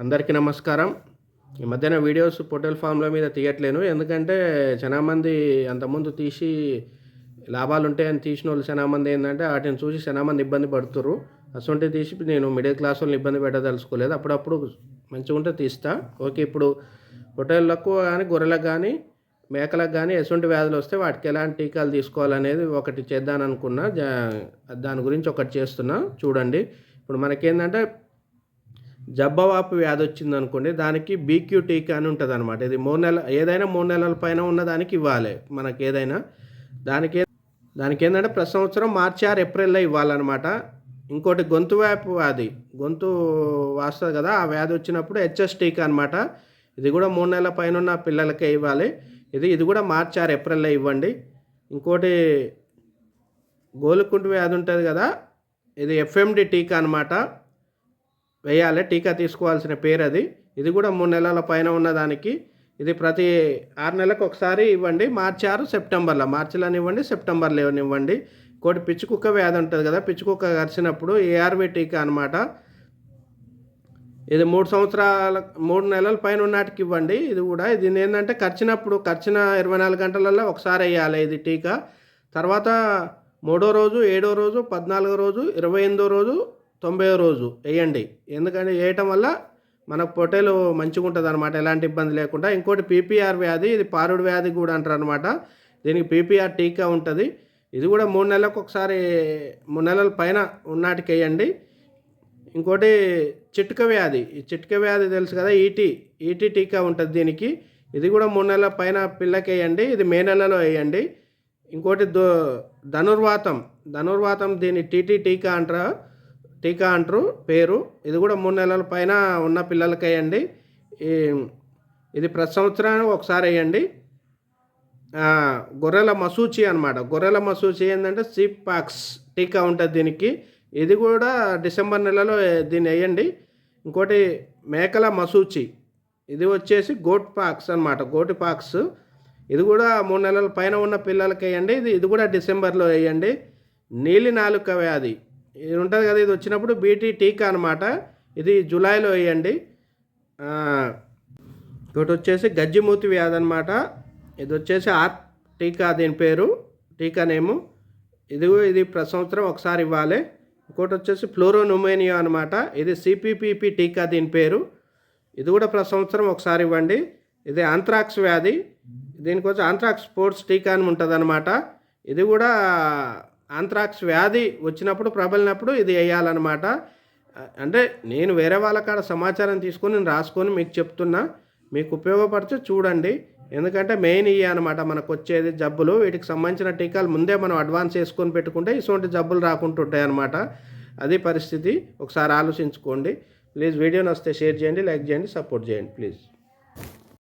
అందరికీ నమస్కారం. ఈ మధ్యన వీడియోస్ పొటల్ ఫామ్ల మీద తీయట్లేను. ఎందుకంటే చాలామంది అంతకుముందు తీసి లాభాలు ఉంటాయని తీసిన వాళ్ళు చాలామంది ఏంటంటే వాటిని చూసి చాలామంది ఇబ్బంది పడుతుర్రు. అసొంటి తీసి నేను మిడిల్ క్లాస్ వాళ్ళని ఇబ్బంది పెట్టదలుచుకోలేదు. అప్పుడప్పుడు మంచిగా ఉంటే తీస్తా. ఓకే ఇప్పుడు పొటేళ్ళకు కానీ గొర్రెలకు కానీ మేకలకు కానీ ఎటువంటి వ్యాధులు వస్తే వాటికి ఎలాంటి టీకాలు తీసుకోవాలనేది ఒకటి చేద్దాం అనుకున్నా జా- దాని గురించి ఒకటి చేస్తున్నా. చూడండి. ఇప్పుడు మనకేంటంటే జబ్బవాపు వ్యాధి వచ్చింది అనుకోండి దానికి బీక్యూ టీకా అని ఉంటుంది అనమాట ఇది మూడు నెల ఏదైనా మూడు నెలల పైన ఉన్న దానికి ఇవ్వాలి. మనకి ఏదైనా దానికి దానికి ఏంటంటే ప్రతి సంవత్సరం మార్చి ఆరు ఏప్రిల్లో ఇవ్వాలన్నమాట. ఇంకోటి గొంతు వ్యాపు వ్యాధి. గొంతు వాస్తుంది కదా ఆ వ్యాధి వచ్చినప్పుడు హెచ్ఎస్ టీకా అనమాట ఇది కూడా మూడు నెలల పైన ఉన్న పిల్లలకే ఇవ్వాలి. ఇది ఇది కూడా మార్చి ఆరు ఏప్రిల్లో ఇవ్వండి. ఇంకోటి గోలుకుంటు వ్యాధి ఉంటుంది కదా ఇది ఎఫ్ఎండి టీకా అనమాట వేయాలి టీకా తీసుకోవాల్సిన పేరు అది ఇది కూడా మూడు నెలల పైన ఉన్నదానికి. ఇది ప్రతి ఆరు నెలలకు ఒకసారి ఇవ్వండి. మార్చి ఆరు సెప్టెంబర్లో. మార్చిలోని ఇవ్వండి సెప్టెంబర్లో ఇవ్వండి. ఇంకోటి పిచ్చుకుక్క వ్యాధి ఉంటుంది కదా పిచ్చుకుక్క కరిచినప్పుడు ఏఆర్వి టీకా అనమాట ఇది మూడు సంవత్సరాల మూడు నెలల పైన ఉన్నటికి ఇవ్వండి. ఇది కూడా ఇది ఏంటంటే ఖర్చినప్పుడు ఖర్చిన ఇరవై నాలుగు గంటలలో ఒకసారి వేయాలి ఇది టీకా. తర్వాత మూడో రోజు ఏడో రోజు పద్నాలుగో రోజు ఇరవై ఎనిమిదో రోజు తొంభై రోజు వేయండి. ఎందుకంటే వేయటం వల్ల మనకు పొట్టేలు మంచిగా ఉంటుంది అనమాట ఎలాంటి ఇబ్బంది లేకుండా. ఇంకోటి పీపీఆర్ వ్యాధి ఇది పారుడు వ్యాధి కూడా అంటారు అనమాట దీనికి పీపీఆర్ టీకా ఉంటుంది. ఇది కూడా మూడు నెలలకు ఒకసారి మూడు నెలల పైన ఉన్నాటికి వేయండి. ఇంకోటి చిట్క వ్యాధి. ఈ చిట్క వ్యాధి తెలుసు కదా ఈటీ ఈటీ టీకా ఉంటుంది దీనికి. ఇది కూడా మూడు నెలల పైన పిల్లకి వేయండి. ఇది మే నెలలో వేయండి. ఇంకోటి దో ధనుర్వాతం. ధనుర్వాతం దీని టీటీ టీకా అంటారు. టీకా అంటారు పేరు. ఇది కూడా మూడు నెలల పైన ఉన్న పిల్లలకి వేయండి. ఈ ఇది ప్రతి సంవత్సరానికి ఒకసారి వేయండి. గొర్రెల మసూచి అనమాట గొర్రెల మసూచి ఏంటంటే సీప్ పాక్స్ టీకా ఉంటుంది దీనికి. ఇది కూడా డిసెంబర్ నెలలో దీన్ని వేయండి. ఇంకోటి మేకల మసూచి. ఇది వచ్చేసి గోట్ పాక్స్ అనమాట గోటి పాక్స్ ఇది కూడా మూడు నెలల పైన ఉన్న పిల్లలకి వేయండి. ఇది ఇది కూడా డిసెంబర్లో వేయండి. నీలి నాలుక వ్యాధి. ఇది ఉంటుంది కదా ఇది వచ్చినప్పుడు బీటీ టీకా అనమాట ఇది జూలైలో వేయండి. ఆ, ఇంకోటి వచ్చేసి గజ్జిమూతి వ్యాధి అనమాట ఇది వచ్చేసి ఆర్ టీకా దీని పేరు టీకా నేము. ఇది ఇది ప్రతి సంవత్సరం ఒకసారి ఇవ్వాలి. ఇంకోటి వచ్చేసి ఫ్లోరోనుమేనియా అనమాట ఇది సిపిపిపి టీకా దీని పేరు. ఇది కూడా ప్రతి సంవత్సరం ఒకసారి ఇవ్వండి. ఇది ఆంథ్రాక్స్ వ్యాధి. దీనికి వచ్చి ఆంథ్రాక్స్ స్పోర్ట్స్ టీకా అని ఉంటుంది అనమాట ఇది కూడా ఆంథ్రాక్స్ వ్యాధి వచ్చినప్పుడు ప్రబలినప్పుడు ఇది వేయాలన్నమాట. అంటే నేను వేరే వాళ్ళ కాడ సమాచారం తీసుకొని నేను రాసుకొని మీకు చెప్తున్నా. మీకు ఉపయోగపడితే చూడండి. ఎందుకంటే మెయిన్ ఇవి అనమాట మనకు వచ్చేది జబ్బులు వీటికి సంబంధించిన టీకాలు ముందే మనం అడ్వాన్స్ వేసుకొని పెట్టుకుంటే ఇటువంటి జబ్బులు రాకుంటుంటాయి అనమాట అది పరిస్థితి. ఒకసారి ఆలోచించుకోండి. ప్లీజ్ వీడియో నస్తే షేర్ చేయండి లైక్ చేయండి సపోర్ట్ చేయండి ప్లీజ్.